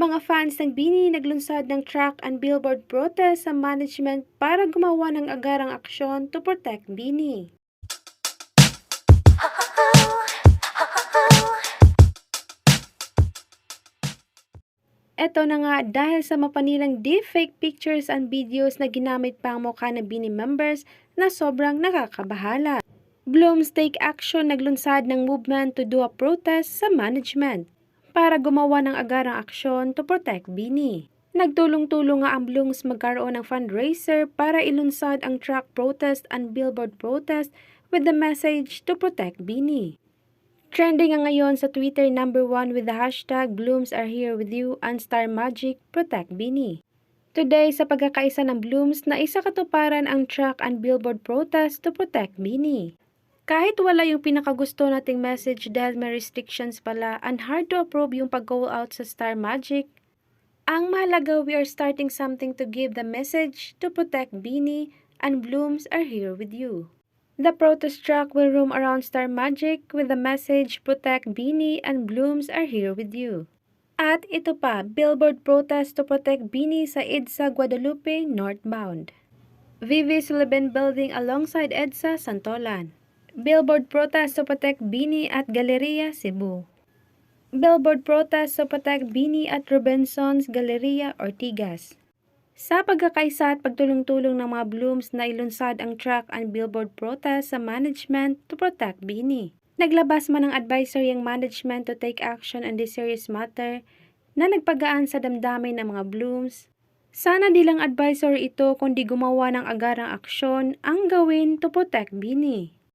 Mga fans ng Bini naglunsad ng track and billboard protest sa management para gumawa ng agarang aksyon to protect Bini. Eto na nga dahil sa mapanilang deepfake pictures and videos na ginamit pa ang mukha ng Bini members na sobrang nakakabahala. Blooms take action naglunsad ng movement to do a protest sa management para gumawa ng agarang aksyon to protect Bini. Nagtulong-tulong nga ang Blooms magkaroon ng fundraiser para ilunsad ang truck protest and billboard protest with the message to protect Bini. Trending nga ngayon sa Twitter number 1 with the hashtag Blooms are here with you and Star Magic Protect Bini. Today sa pagkakaisa ng Blooms na isa katuparan ang truck and billboard protest to protect Bini. Kahit wala yung pinakagusto nating message dahil may restrictions pala and hard to approve yung pag-go out sa Star Magic, ang mahalaga we are starting something to give the message to protect Bini and Blooms are here with you. The protest truck will roam around Star Magic with the message Protect Bini and Blooms are here with you. At ito pa, billboard protest to protect Bini sa EDSA Guadalupe northbound. Vivi Sullivan Building alongside EDSA Santolan. Billboard protest protect Bini at Galeria Cebu. Billboard protest protect Bini at Robinson's Galeria Ortigas. Sa pagkakaisa at pagtulong-tulong ng mga Blooms na ilunsad ang truck and billboard protest sa management to protect Bini. Naglabas man ng advisory ang management to take action on this serious matter na nagpagaan sa damdamin ng mga Blooms. Sana di lang advisory ito kundi gumawa ng agarang aksyon ang gawin to protect Bini.